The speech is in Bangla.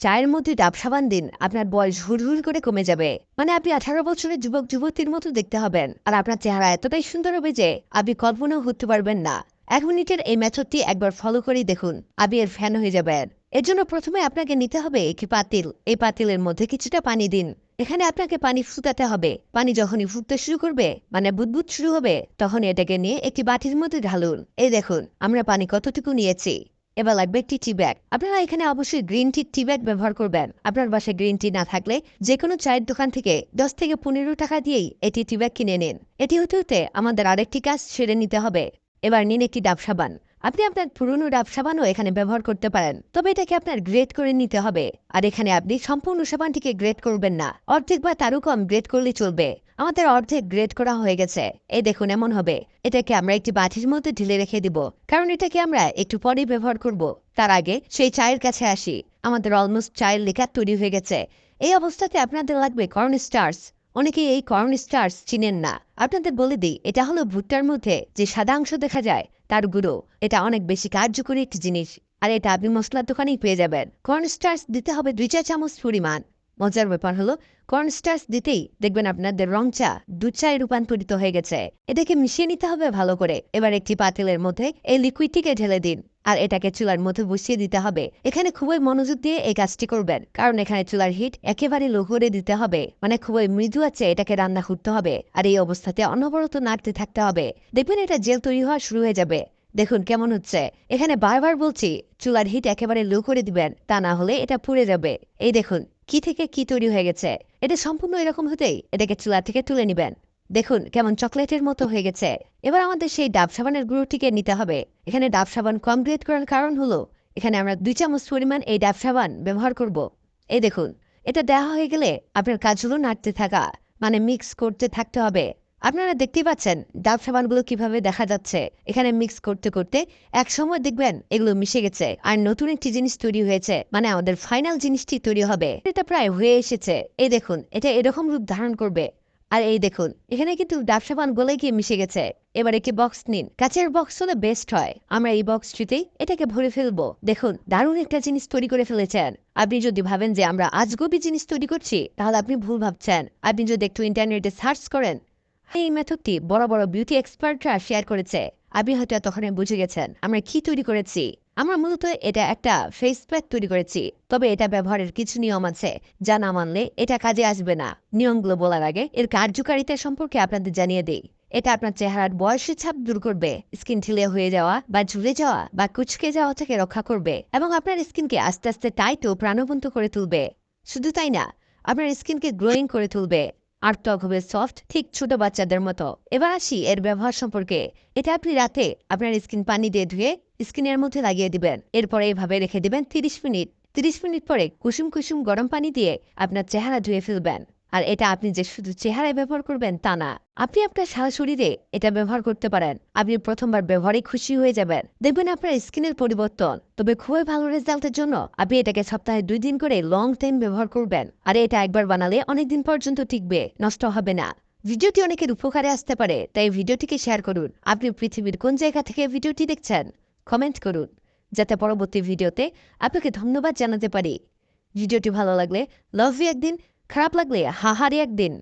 চায়ের মধ্যে ডাব সাবান দিন, আপনার বয়স হুড়হুড় করে কমে যাবে। মানে আপনি আঠারো বছরের যুবক, যুবতীর মতো দেখতে হবেন। আর আপনার চেহারা এতটাই সুন্দর হবে যে, আপনি কল্পনাও করতে পারবেন না। এক মিনিটের এই মেথডটি একবার ফলো করেই দেখুন, আপনি এর ফ্যান হয়ে যাবেন। এর জন্য প্রথমে আপনাকে নিতে হবে একটি পাতিল। এই পাতিলের মধ্যে কিছুটা পানি দিন। এখানে আপনাকে পানি ফুটাতে হবে। পানি যখনই ফুটতে শুরু করবে মানে বুদবুদ শুরু হবে তখন এটাকে নিয়ে একটি বাটির মধ্যে ঢালুন। এই দেখুন, আমরা পানি কতটুকু নিয়েছি। এবার লাগবে একটি টি ব্যাগ আপনারা এখানে অবশ্যই গ্রিন টি টি ব্যাগ ব্যবহার করবেন। আপনার বাসায় গ্রিন টি না থাকলে যে কোনো চায়ের দোকান থেকে দশ থেকে পনেরো টাকা দিয়েই এটি টি ব্যাগ কিনে নিন। এটি হতে হতে আমাদের আরেকটি কাজ সেরে নিতে হবে। এবার নিন একটি ডাব সাবান। আপনি আপনার পুরনো ডাব সাবানও এখানে ব্যবহার করতে পারেন। তবে এটাকে আপনার গ্রেড করে নিতে হবে। আর এখানে আপনি সম্পূর্ণ সাবানটিকে গ্রেড করবেন না। অর্ধেক বা তারও কম গ্রেড করলে চলবে। আমাদের অর্ধেক গ্রেড করা হয়ে গেছে। এই দেখুন, এমন হবে। এটাকে আমরা একটি বাটির মধ্যে ঢেলে রেখে দিব, কারণ এটাকে আমরা একটু পরে ব্যবহার করব। তার আগে সেই চায়ের কাছে আসি। আমাদের অলমোস্ট চায়ের লেখা তৈরি হয়ে গেছে। এই অবস্থাতে আপনাদের লাগবে কর্ন স্টার্স অনেকেই এই কর্ন স্টার্স চিনেন না। আপনাদের বলে দিই, এটা হলো ভুট্টার মধ্যে যে সাদা অংশ দেখা যায়, তার গুঁড়ো। এটা অনেক বেশি কার্যকরী একটি জিনিস। আর এটা আপনি মশলার দোকানেই পেয়ে যাবেন। কর্ন স্টার্স দিতে হবে দুই চা চামচ পরিমাণ। মজার ব্যাপার হলো কর্ন স্টার্স দিতেই দেখবেন আপনাদের রং চা দুধ চায়ে রূপান্তরিত হয়ে গেছে। এটাকে মিশিয়ে নিতে হবে ভালো করে। এবার একটি পাতিলের মধ্যে এই লিকুইডটিকে ঢেলে দিন আর এটাকে চুলার মধ্যে বসিয়ে দিতে হবে। এখানে খুবই মনোযোগ দিয়ে এই কাজটি করবেন, কারণ এখানে চুলার হিট একেবারে লো করে দিতে হবে। মানে খুবই মৃদু আছে, এটাকে রান্না করতে হবে আর এই অবস্থাতে অনবরত নাড়তে থাকতে হবে। দেখবেন এটা জেল তৈরি হওয়া শুরু হয়ে যাবে। দেখুন কেমন হচ্ছে। এখানে বারবার বলছি, চুলার হিট একেবারে লো করে দিবেন, তা না হলে এটা পুড়ে যাবে। এই দেখুন। কি থেকে কি তৈরি হয়ে গেছে? এটা সম্পূর্ণ এরকম হতেই এটাকে চুলা থেকে তুলে নিবেন। দেখুন কেমন চকলেটের মতো হয়ে গেছে। এবার আমাদের সেই ডাব সাবানের গুঁড়োটিকে নিতে হবে। এখানে ডাব সাবান কম গ্রেড করার কারণ হলো, এখানে আমরা দুই চামচ পরিমাণ এই ডাব সাবান ব্যবহার করব। এই দেখুন, এটা দেওয়া হয়ে গেলে আপনার কাজগুলো নাড়তে থাকা মানে মিক্স করতে থাকতে হবে। আপনারা দেখতেই পাচ্ছেন ডাব সাবানগুলো কীভাবে দেখা যাচ্ছে। এখানে মিক্স করতে করতে এক সময় দেখবেন এগুলো মিশে গেছে। আর নতুন একটি জিনিস তৈরি হয়েছে মানে আমাদের ফাইনাল জিনিসটি তৈরি হবে। এটা প্রায় হয়ে এসেছে। এই দেখুন, এটা এরকম রূপ ধারণ করবে। আর এই দেখুন, এখানে কিন্তু ডাব সাবান গলে গিয়ে মিশে গেছে। এবার একটি বক্স নিন। কাচের বক্স হলে বেস্ট হয়। আমরা এই বক্সটিতেই এটাকে ভরে ফেলব। দেখুন, দারুণ একটা জিনিস তৈরি করে ফেলেছেন। আপনি যদি ভাবেন যে আমরা আজগবি জিনিস তৈরি করছি, তাহলে আপনি ভুল ভাবছেন। আপনি যদি একটু ইন্টারনেটে সার্চ করেন এই মেথডটি বড় বড় বিউটি এক্সপার্টরা শেয়ার করেছে। আপনি হয়তো তখন বুঝে গেছেন আমরা কি তৈরি করেছি। আমরা মূলত এটা একটা ফেস প্যাক তৈরি করেছি, তবে এটা ব্যবহারের কিছু নিয়ম আছে, যা না মানলে এটা কাজে আসবে না। নিয়মগুলো বলার আগে এর কার্যকারিতা সম্পর্কে আপনাদের জানিয়ে দিই। এটা আপনার চেহারার বয়সের ছাপ দূর করবে স্কিন ঢিলে হয়ে যাওয়া বা ঝুলে যাওয়া বা কুচকে যাওয়া থেকে রক্ষা করবে এবং আপনার স্কিনকে আস্তে আস্তে টাইট ও প্রাণবন্ত করে তুলবে। শুধু তাই না, আপনার স্কিনকে গ্রোয়িং করে তুলবে। আর ত্বক হবে সফট ঠিক ছোট বাচ্চাদের মতো। এবার আসি এর ব্যবহার সম্পর্কে। এটা আপনি রাতে আপনার স্কিন পানি দিয়ে ধুয়ে স্কিনের মধ্যে লাগিয়ে দিবেন। এরপরে এইভাবে রেখে দিবেন তিরিশ মিনিট। তিরিশ মিনিট পরে কুসুম কুসুম গরম পানি দিয়ে আপনার চেহারা ধুয়ে ফেলবেন। আর এটা আপনি যে শুধু চেহারায় ব্যবহার করবেন তা না, আপনি আপনার সারা শরীরে এটা ব্যবহার করতে পারেন। আপনি প্রথমবার ব্যবহারে খুশি হয়ে যাবেন। দেখবেন আপনার স্কিনের পরিবর্তন। তবে খুবই ভালো রেজাল্টের জন্য আপনি এটাকে সপ্তাহে দুই দিন করে লং টাইম ব্যবহার করবেন। আর এটা একবার বানালে অনেক দিন পর্যন্ত টিকবে, নষ্ট হবে না। ভিডিওটি অনেকের উপকারে আসতে পারে, তাই ভিডিওটিকে শেয়ার করুন। আপনি পৃথিবীর কোন জায়গা থেকে ভিডিওটি দেখছেন কমেন্ট করুন। যাতে পরবর্তী ভিডিওতে আপনাকে ধন্যবাদ জানাতে পারি। ভিডিওটি ভালো লাগলে লাভ একদিন। খারাপ লাগলে হাহারে একদিন।